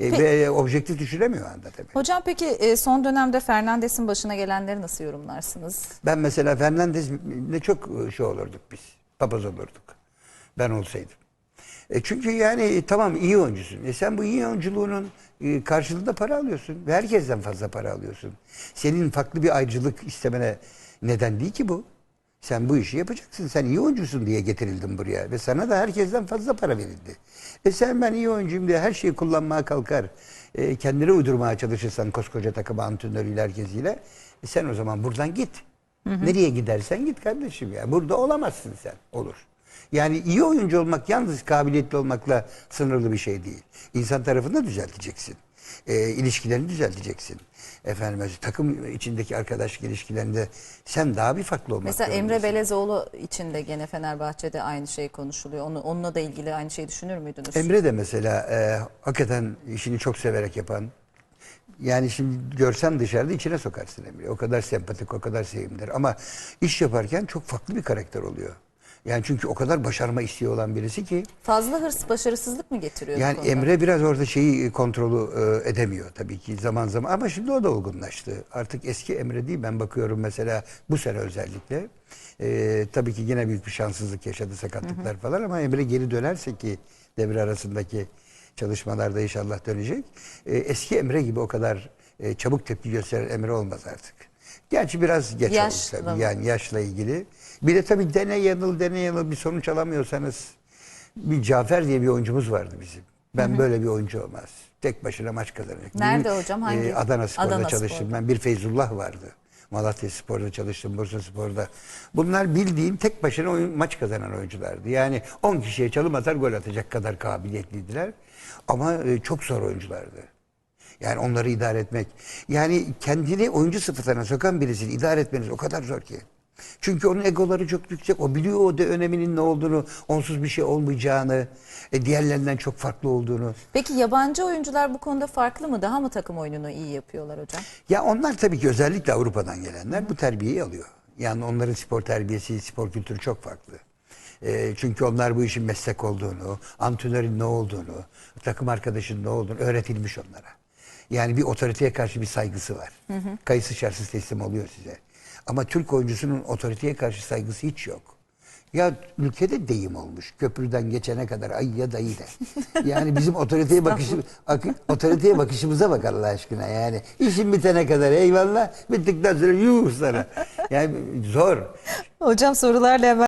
E, ve objektif düşünemiyor tabii. Hocam peki e, son dönemde Fernandes'in başına gelenleri nasıl yorumlarsınız? Ben mesela Fernandez'le çok şey olurduk biz. Papaz olurduk. Ben olsaydım. E çünkü yani e, tamam iyi oyuncusun. E sen bu iyi oyunculuğunun e, karşılığında para alıyorsun. Ve herkesten fazla para alıyorsun. Senin farklı bir ayrıcalık istemene neden değil ki bu. Sen bu işi yapacaksın. Sen iyi oyuncusun diye getirildin buraya. Ve sana da herkesten fazla para verildi. E sen ben iyi oyuncuyum diye her şeyi kullanmaya kalkar. E, kendine uydurmaya çalışırsan koskoca takımı antrenörüyle herkesiyle. E sen o zaman buradan git. Nereye gidersen git kardeşim ya. Burada olamazsın sen. Olur. Yani iyi oyuncu olmak yalnız kabiliyetli olmakla sınırlı bir şey değil. İnsan tarafında düzelteceksin. E, ilişkilerini düzelteceksin. Efendim takım içindeki arkadaşlık ilişkilerinde sen daha bir farklı olmak Mesela Emre. Belezoğlu için de gene Fenerbahçe'de aynı şey konuşuluyor. Onu, onunla da ilgili aynı şeyi düşünür müydünüz? Emre de mesela e, hakikaten işini çok severek yapan. Yani şimdi görsen dışarıda içine sokarsın Emre. O kadar sempatik, o kadar sevimlidir. Ama iş yaparken çok farklı bir karakter oluyor. Yani çünkü o kadar başarma isteği olan birisi ki. Fazla hırs başarısızlık mı getiriyor bu Yani konuda? Emre biraz orada şeyi e, kontrolü e, edemiyor tabii ki zaman zaman. Ama şimdi o da olgunlaştı. Artık eski Emre değil. Ben bakıyorum mesela bu sene özellikle. E, tabii ki yine büyük bir şanssızlık yaşadı sakatlıklar falan ama Emre geri dönerse ki devre arasındaki çalışmalarda inşallah dönecek. E, eski Emre gibi o kadar e, çabuk tepki gösteren Emre olmaz artık. Gerçi biraz geç Yaşla oldu tabii. Yani yaşla ilgili. Bir de tabii deney yanıl deney yanıl bir sonuç alamıyorsanız bir Cafer diye bir oyuncumuz vardı bizim. Ben böyle bir oyuncu olmaz. Tek başına maç kazanacak. Nerede Benim, hocam? Hangi? e, Adana Spor'da Adana çalıştım. Spor'da. Ben bir Feyzullah vardı. Malatya Spor'da çalıştım, Bursa Spor'da. Bunlar bildiğin tek başına oyun, maç kazanan oyunculardı. Yani 10 kişiye çalım atar gol atacak kadar kabiliyetliydiler. Ama e, çok zor oyunculardı. Yani onları idare etmek. Yani kendini oyuncu sıfatına sokan birisini idare etmeniz o kadar zor ki. Çünkü onun egoları çok yüksek. O biliyor o da öneminin ne olduğunu, onsuz bir şey olmayacağını, e, diğerlerinden çok farklı olduğunu. Peki yabancı oyuncular bu konuda farklı mı? Daha mı takım oyununu iyi yapıyorlar hocam? Ya onlar tabii ki özellikle Avrupa'dan gelenler bu terbiyeyi alıyor. Yani onların spor terbiyesi, spor kültürü çok farklı. E, çünkü onlar bu işin meslek olduğunu, antrenörün ne olduğunu, takım arkadaşının ne olduğunu öğretilmiş onlara. Yani bir otoriteye karşı bir saygısı var. Kayıtsız şartsız teslim oluyor size. Ama Türk oyuncusunun otoriteye karşı saygısı hiç yok. Ya ülkede deyim olmuş. Köprüden geçene kadar ay ya dayı de. Yani bizim otoriteye bakışı, akı- otoriteye bakışımıza bak Allah aşkına yani. İşin bitene kadar eyvallah. Bittikten sonra yuh sana. Yani zor. Hocam sorularla hemen